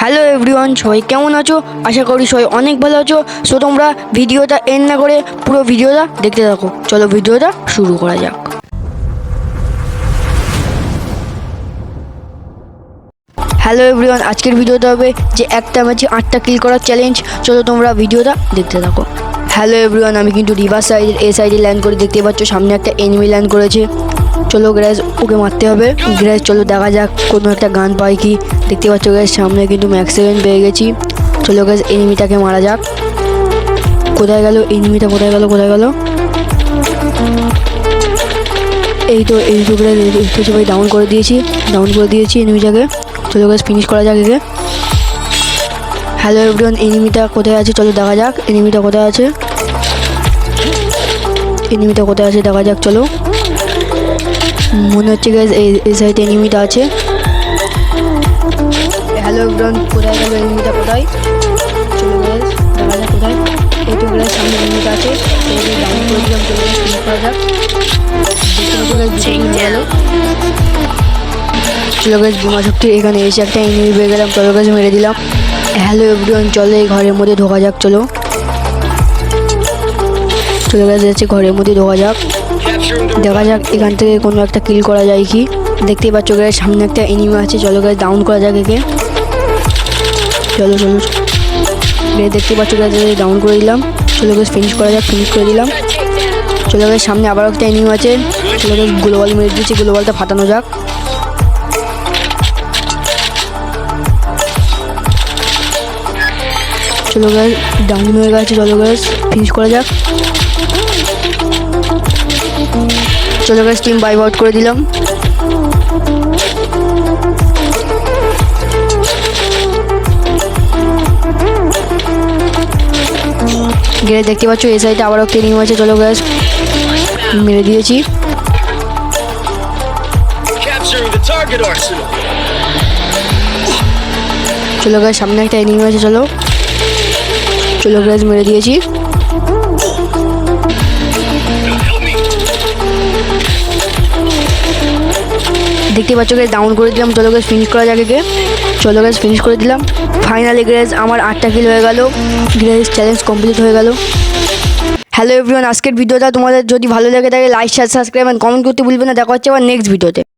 Hello everyone সবাই কেমন আছো? আশা করি সবাই অনেক ভালো আছো। সো তোমরা ভিডিওটা এন্ড না করে পুরো ভিডিওটা দেখতে থাকো। চলো ভিডিওটা শুরু করা যাক। হ্যালো এভরিওয়ান আজকের ভিডিওটা হবে যে একটা ম্যাচে আটটা কিল করার চ্যালেঞ্জ চলো তোমরা ভিডিওটা দেখতে থাকো। হ্যালো এভরিওয়ান আমি কিন্তু রিভার সাইডের এ সাইডে ল্যান্ড করে দেখতে পাচ্ছ। সামনে একটা এনিমি ল্যান্ড করেছে। চলো গ্যাস, ওকে মারতে হবে। গ্যাস, চলো দেখা যাক, কোনো একটা গান পাই কি। দেখতে পাচ্ছ গ্যাস, সামনে কিন্তু ম্যাক্স সেভেন পেয়ে গেছি। চলো গ্যাস এনিমিটাকে মারা যাক। কোথায় গেল? এনিমিটা কোথায় গেল? কোথায় গেল? এই তো, এই গ্যাস সবাই ডাউন করে দিয়েছি। ডাউন করে দিয়েছি এনিমিটাকে চলো গ্যাস ফিনিশ করা যাক একে। হ্যালো এভরিওয়ান এনিমিটা কোথায় আছে? চলো দেখা যাক এনিমিটা কোথায় আছে? এনিমিটা কোথায় আছে? দেখা যাক, চলো। মনে হচ্ছে গ্যাস এই এই সাইডে এনিমিটা আছে। হ্যালো এভরিওয়ান কোথায় গেল এনিমিটা কোথায়? চলো গ্যাস দেখা যাক কোথায়। এই তো গ্যাস সামনে এনিমিটা আছে। এই গ্যাস গাছ বোমা শক্তি, এখানে এসে একটা এনিমি পেয়ে গেলাম। চলো গাছ মেরে দিলাম। হ্যালো এভরিওয়ান চলো এই ঘরের মধ্যে ঢোকা যাক, চলো। চলে গেছে ঘরের মধ্যে ঢোকা যাক। দেখা যাক, এখান থেকে কোনো একটা কিল করা যায় কি? দেখতেই পাচ্ছ গাছ সামনে একটা এনিমি আছে। চলো গাছ ডাউন করা যাক একে। চলো চলো। দেখতে পাচ্ছ গাছ ডাউন করে দিলাম। চলো গাছ ফিনিশ করা যাক ফিনিশ করে দিলাম। চলো গাছ সামনে আবার একটা এনিমি আছে। চলো গাছ গ্লোবাল মেরে দিয়েছি গ্লোবালটা ফাটানো যাক। চলো গ্যাস ডাউন হয়ে গেছে, চলো গ্যাস ফিনিশ করা যাক। চলো গ্যাস টিম বাইভ আউট করে দিলাম। গেলে দেখতে পাচ্ছ এই সাইডে আবারও নিয়ম আছে চলো গ্যাস মেরে দিয়েছি। চলো গ্যাস সামনে একটা এনিমি আছে চলো। চলো গ্যাস মেরে দিয়েছি। দেখতে পাচ্ছ গেস ডাউন করে দিলাম। চলো গেস ফিনিশ করা যাক চলো গেস ফিনিশ করে দিলাম। ফাইনালি গ্রেস আমার আটটা কিল হয়ে গেল। গ্রেস চ্যালেঞ্জ কমপ্লিট হয়ে গেল। হ্যালো এভরিওয়ান আজকের ভিডিওটা তোমাদের যদি ভালো লাগে থাকে like share subscribe and comment করতে ভুলবে না। দেখা হচ্ছে আবার নেক্সট ভিডিওতে